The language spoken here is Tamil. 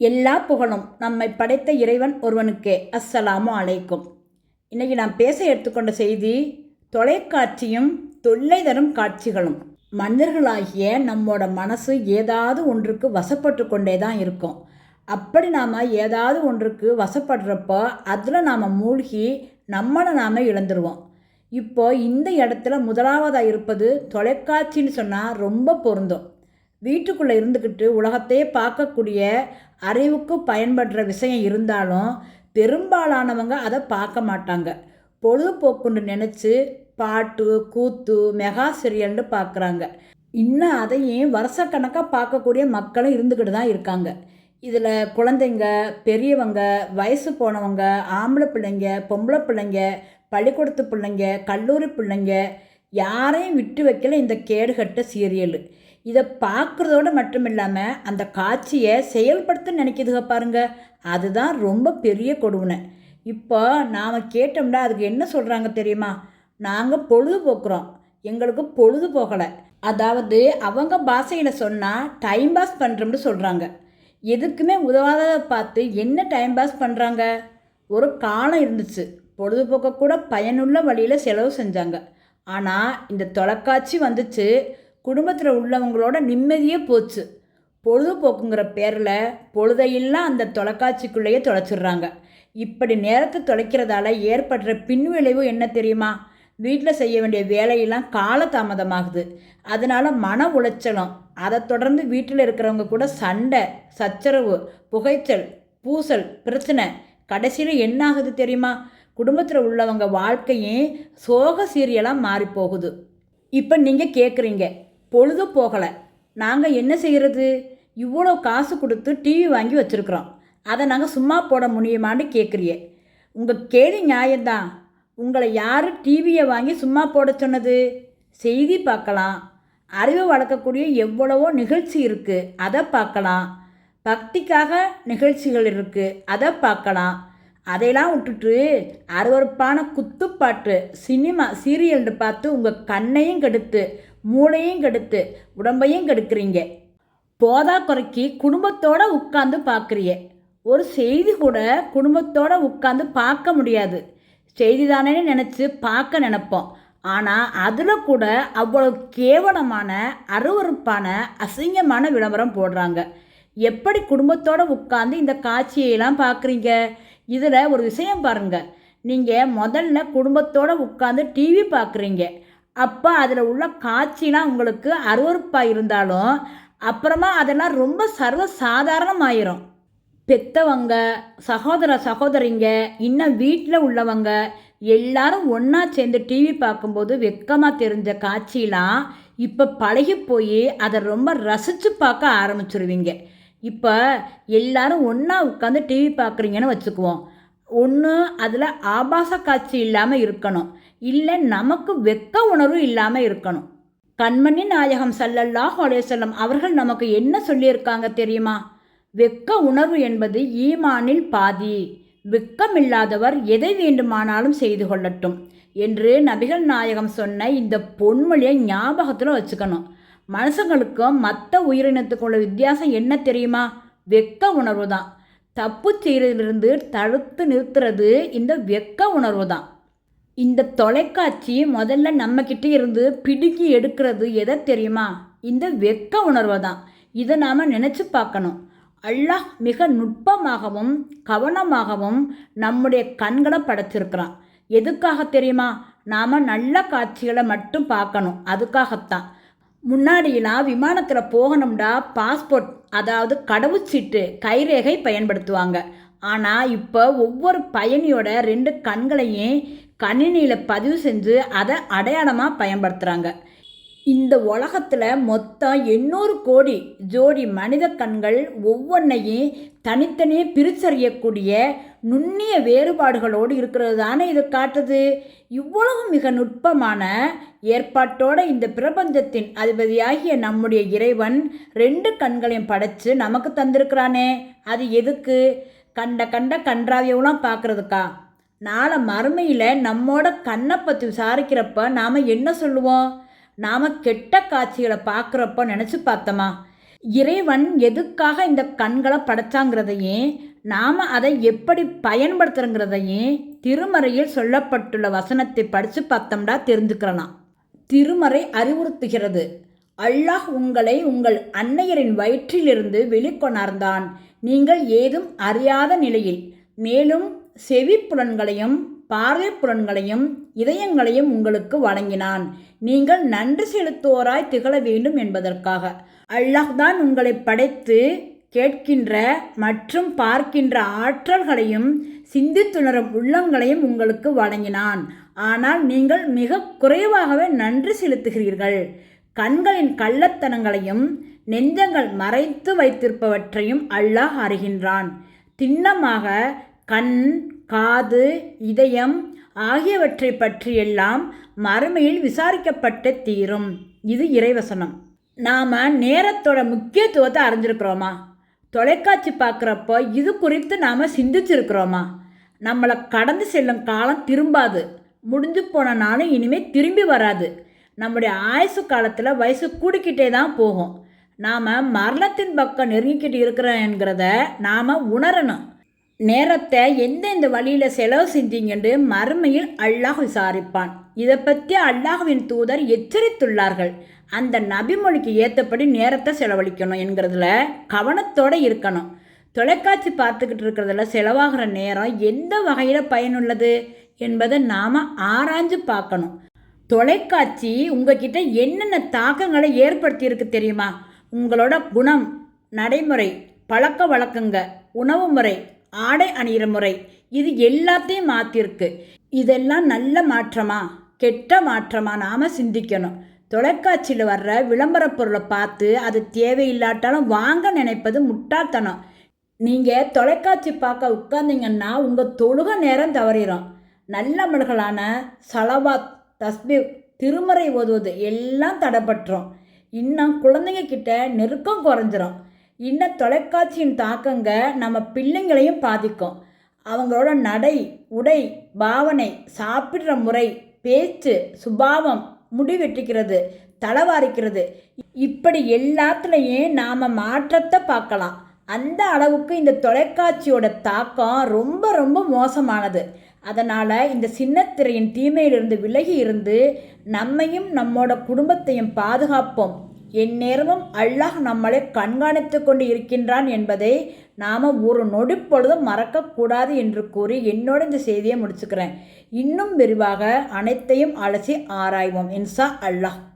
எல்லா புகழும் நம்மை படைத்த இறைவன் ஒருவனுக்கே. அஸ்ஸலாமு அலைக்கும். இன்னைக்கு நான் பேச எடுத்துக்கொண்ட செய்தி தொலைக்காட்சியும் தொல்லை தரும் காட்சிகளும். மனிதர்களாகிய நம்மோட மனசு ஏதாவது ஒன்றுக்கு வசப்பட்டு கொண்டே தான் இருக்கும். அப்படி நாம் ஏதாவது ஒன்றுக்கு வசப்படுறப்போ அதில் நாம் மூழ்கி நம்மளை நாம் இழந்துருவோம். இப்போ இந்த இடத்துல முதலாவதாக இருப்பது தொலைக்காட்சின்னு சொன்னால் ரொம்ப பொருந்தும். வீட்டுக்குள்ளே இருந்துக்கிட்டு உலகத்தையே பார்க்கக்கூடிய அறிவுக்கு பயன்படுற விஷயம் இருந்தாலும் பெரும்பாலானவங்க அதை பார்க்க மாட்டாங்க. பொழுதுபோக்குன்னு நினச்சி பாட்டு கூத்து மெகா சீரியல்னு பார்க்குறாங்க. இன்னும் அதையும் வருஷக்கணக்காக பார்க்கக்கூடிய மக்களும் இருந்துக்கிட்டு தான் இருக்காங்க. இதில் குழந்தைங்க பெரியவங்க வயசு போனவங்க ஆம்பளை பிள்ளைங்க பொம்பளை பிள்ளைங்க பள்ளிக்கூடத்து பிள்ளைங்க கல்லூரி பிள்ளைங்க யாரையும் விட்டு வைக்கல இந்த கேடுகட்ட சீரியல். இதை பார்க்குறதோட மட்டும் இல்லாமல் அந்த காட்சியை செயல்படுத்த நினைக்கிதுக பாருங்க. அதுதான் ரொம்ப பெரிய கொடுவனை இப்போ நாம் கேட்டோம்னா அதுக்கு என்ன சொல்கிறாங்க தெரியுமா? நாங்கள் பொழுதுபோக்குறோம். எங்களுக்கு பொழுது போகலை அதாவது அவங்க பாஷையில் சொன்னால் டைம் பாஸ் பண்ணுறோம்னு சொல்கிறாங்க எதுக்குமே உதவாததை பார்த்து என்ன டைம் பாஸ் பண்ணுறாங்க ஒரு காலம் இருந்துச்சு. பொழுதுபோக்க கூட பயனுள்ள வழியில் செலவு செஞ்சாங்க. ஆனால் இந்த தொலைக்காட்சி வந்துச்சு குடும்பத்தில் உள்ளவங்களோட நிம்மதியே போச்சு. பொழுதுபோக்குங்கிற பேரில் பொழுதையெல்லாம் அந்த தொலைக்காட்சிக்குள்ளேயே தொலைச்சிடுறாங்க. இப்படி நேரத்தை தொலைக்கிறதால ஏற்படுற பின்விளைவு என்ன தெரியுமா? வீட்டில் செய்ய வேண்டிய வேலையெல்லாம் காலதாமதமாகுது. அதனால் மன உளைச்சலும் அதை தொடர்ந்து வீட்டில் இருக்கிறவங்க கூட சண்டை சச்சரவு புகைச்சல் பூசல் பிரச்சனை கடைசியில் என்ன ஆகுது தெரியுமா? குடும்பத்தில் உள்ளவங்க வாழ்க்கையும் சோக சீரியலாக மாறிப்போகுது. இப்போ நீங்கள் கேட்குறீங்க பொழுது போகலை. நாங்கள் என்ன செய்கிறது இவ்வளோ காசு கொடுத்து டிவி வாங்கி வச்சுருக்குறோம். அதை நாங்கள் சும்மா போட முடியுமான்னு கேட்குறியே உங்கள் கேள்வி நியாயம்தான். உங்களை யார் டிவியை வாங்கி சும்மா போட சொன்னது? செய்தி பார்க்கலாம். அறிவு வளர்க்கக்கூடிய எவ்வளவோ நிகழ்ச்சி இருக்குது அதை பார்க்கலாம். பக்திக்காக நிகழ்ச்சிகள் இருக்குது அதை பார்க்கலாம். அதையெல்லாம் விட்டுட்டு அருவறுப்பான குத்துப்பாட்டு சினிமா சீரியல்னு பார்த்து உங்கள் கண்ணையும் கெடுத்து மூளையும் கெடுத்து உடம்பையும் கெடுக்கிறீங்க. போதா குறைக்கி குடும்பத்தோடு உட்காந்து பார்க்குறிய. ஒரு செய்தி கூட குடும்பத்தோடு உட்காந்து பார்க்க முடியாது. செய்தி தானே நினச்சி பார்க்க நினப்போம். ஆனால் அதில் கூட அவ்வளோ கேவலமான அருவறுப்பான அசிங்கமான விளம்பரம் போடுறாங்க. எப்படி குடும்பத்தோடு உட்காந்து இந்த காட்சியெல்லாம் பார்க்குறீங்க? இதில் ஒரு விஷயம் பாருங்கள் நீங்கள் முதல்ல குடும்பத்தோடு உட்காந்து டிவி பார்க்குறீங்க அப்போ அதில் உள்ள காட்சிலாம் உங்களுக்கு அருவறுப்பாக இருந்தாலும் அப்புறமா அதெல்லாம் ரொம்ப சர்வ சாதாரணமாயிரும் பெத்தவங்க சகோதர சகோதரிங்க இன்னும் வீட்டில் உள்ளவங்க எல்லாரும் ஒன்றா சேர்ந்து டிவி பார்க்கும்போது வெக்கமாக தெரிஞ்ச காட்சியெலாம் இப்போ பழகி போய் அதை ரொம்ப ரசித்து பார்க்க ஆரம்பிச்சிருவீங்க. இப்போ எல்லாரும் ஒன்றா உட்காந்து டிவி பார்க்குறீங்கன்னு வச்சுக்குவோம். ஒன்று அதில் ஆபாச காட்சி இல்லாமல் இருக்கணும். இல்லை நமக்கு வெக்க உணர்வு இல்லாமல் இருக்கணும். கண்மணி நாயகம் சல்லல்லாஹ் அலேசல்லம் அவர்கள் நமக்கு என்ன சொல்லியிருக்காங்க தெரியுமா? வெக்க உணர்வு என்பது ஈமானில் பாதி. வெக்கமில்லாதவர் எதை வேண்டுமானாலும் செய்து கொள்ளட்டும். என்று நபிகள் நாயகம் சொன்ன இந்த பொன்மொழியை ஞாபகத்தில் வச்சுக்கணும். மனுஷங்களுக்கும் மற்ற உயிரினத்துக்கு உள்ள வித்தியாசம் என்ன தெரியுமா? வெக்க உணர்வு தான். தப்பு செய்கிறதிலிருந்து தடுத்து நிறுத்துறது இந்த வெக்க உணர்வு தான். இந்த தொலைக்காட்சி முதல்ல நம்மக்கிட்ட இருந்து பிடுங்கி எடுக்கிறது எதை தெரியுமா? இந்த வெக்க உணர்வை தான். இதை நாம் நினச்சி பார்க்கணும். அல்லாஹ் மிக நுட்பமாகவும் கவனமாகவும் நம்முடைய கண்களை படைச்சிருக்கிறான். எதுக்காக தெரியுமா? நாம் நல்ல காட்சிகளை மட்டும் பார்க்கணும். அதுக்காகத்தான். முன்னாடியெல்லாம் விமானத்தில் போகணும்டா பாஸ்போர்ட் அதாவது கடவுச்சீட்டு கைரேகை பயன்படுத்துவாங்க. ஆனால் இப்போ ஒவ்வொரு பயணியோட ரெண்டு கண்களையும் கணினியில் பதிவு செஞ்சு அதை அடையாளமாக பயன்படுத்துகிறாங்க இந்த உலகத்தில் மொத்தம் எண்ணூறு கோடி ஜோடி மனித கண்கள் ஒவ்வொன்றையும் தனித்தனியே பிரிச்சறியக்கூடிய நுண்ணிய வேறுபாடுகளோடு இருக்கிறது தானே இது காட்டுது? இவ்வளவு மிக நுட்பமான ஏற்பாட்டோட இந்த பிரபஞ்சத்தின் அதிபதியாகிய நம்முடைய இறைவன் ரெண்டு கண்களையும் படைச்சு நமக்கு தந்திருக்கிறானே. அது எதுக்கு? கண்ட கண்ட கன்றாவியெல்லாம் பார்க்குறதுக்கா? நாளை மறுமையில் நம்மோட கண்ணை பற்றி விசாரிக்கிறப்ப நாம் என்ன சொல்லுவோம்? நாம் கெட்ட காட்சிகளை பார்க்குறப்ப நினச்சி பார்த்தோமா? இறைவன் எதுக்காக இந்த கண்களை படைச்சாங்கிறதையும் நாம் அதை எப்படி பயன்படுத்துகிறங்கிறதையும் திருமறையில் சொல்லப்பட்டுள்ள வசனத்தை படித்து பார்த்தோம்னா தெரிஞ்சுக்கிறலாம் திருமறை அறிவுறுத்துகிறது. அல்லாஹ் உங்களை உங்கள் அன்னையரின் வயிற்றிலிருந்து வெளிக்கொணர்ந்தான். நீங்கள் ஏதும் அறியாத நிலையில். மேலும் செவி புலன்களையும் பார்வை புலன்களையும் இதயங்களையும் உங்களுக்கு வழங்கினான் நீங்கள் நன்றி செலுத்துவோராய் திகழ வேண்டும் என்பதற்காக. அல்லாஹ் தான் உங்களை படைத்து கேட்கின்ற மற்றும் பார்க்கின்ற ஆற்றல்களையும் சிந்தித்துணரும் உள்ளங்களையும் உங்களுக்கு வழங்கினான். ஆனால் நீங்கள் மிக குறைவாகவே நன்றி செலுத்துகிறீர்கள். கண்களின் கள்ளத்தனங்களையும் நெஞ்சங்கள் மறைத்து வைத்திருப்பவற்றையும் அல்லாஹ் அறிகின்றான். திண்ணமாக கண் காது இதயம் ஆகியவற்றை பற்றியெல்லாம் மறுமையில் விசாரிக்கப்பட்டு தீரும். இது இறைவசனம். நாம் நேரத்தோட முக்கியத்துவத்தை அறிஞ்சிருக்கிறோமா? தொலைக்காட்சி பார்க்குறப்போ இது குறித்து நாம் சிந்திச்சிருக்கிறோமா? நம்மளை கடந்து செல்லும் காலம் திரும்பாது. முடிஞ்சு போன நாளும் இனிமேல் திரும்பி வராது. நம்முடைய ஆயுசு காலத்தில் வயசு கூடிக்கிட்டே தான் போகும். நாம் மரணத்தின் பக்கம் நெருங்கிக்கிட்டு இருக்கிறோங்கிறத நாம் உணரணும். நேரத்தை எந்தெந்த வழியில் செலவு செஞ்சீங்கன்னு மறுமையில் அல்லாஹ் விசாரிப்பான். இதை பற்றி அல்லாஹுவின் தூதர் எச்சரித்துள்ளார்கள். அந்த நபிமொழிக்கு ஏற்றபடி நேரத்தை செலவழிக்கணும் என்கிறதுல கவனத்தோடு இருக்கணும். தொலைக்காட்சி பார்த்துக்கிட்டு இருக்கிறதுல செலவாகிற நேரம் எந்த வகையில் பயனுள்ளது என்பதை நாம் ஆராய்ஞ்சு பார்க்கணும். தொலைக்காட்சி உங்ககிட்ட என்னென்ன தாக்கங்களை ஏற்படுத்தியிருக்கு தெரியுமா? உங்களோட குணம் நடைமுறை பழக்க வழக்கங்க உணவு முறை ஆடை அணிகிற முறை. இது எல்லாத்தையும் மாற்றிருக்கு இதெல்லாம் நல்ல மாற்றமா? கெட்ட மாற்றமா நாம் சிந்திக்கணும். தொலைக்காட்சியில் வர்ற விளம்பர பொருளை பார்த்து அது தேவையில்லாட்டாலும் வாங்க நினைப்பது முட்டாள்தனம். நீங்கள் தொலைக்காட்சி பார்க்க உட்கார்ந்தீங்கன்னா உங்கள் தொழுக நேரம் தவறிடும் நல்லமல்களான சலவாத் தஸ்பி திருமறை ஓதுவது எல்லாம் தடைப்பட்டுரும். இன்னும் குழந்தைங்க கிட்ட நெருக்கம் குறைஞ்சிரும். இன்னும் தொலைக்காட்சியின் தாக்கங்க நம்ம பிள்ளைங்களையும் பாதிக்கும். அவங்களோட நடை உடை பாவனை சாப்பிட்ற முறை பேச்சு சுபாவம் முடி வெட்டிக்கிறது தலைவாரிக்கிறது இப்படி எல்லாத்துலேயும் நாம் மாற்றத்தை பார்க்கலாம். அந்த அளவுக்கு இந்த தொலைக்காட்சியோட தாக்கம் ரொம்ப ரொம்ப மோசமானது. அதனால் இந்த சின்னத்திரையின் தீமையிலிருந்து விலகி இருந்து நம்மையும் நம்மோட குடும்பத்தையும் பாதுகாப்போம். எந்நேரமும் அல்லாஹ் நம்மளை கண்காணித்து கொண்டு இருக்கின்றான் என்பதை நாம் ஒரு நொடிப்பொழுதும் மறக்கக்கூடாது என்று கூறி என்னோட இந்த செய்தியை முடிச்சுக்கிறேன். இன்னும் விரிவாக அனைத்தையும் அலசி ஆராய்வோம். இன்சா அல்லாஹ்.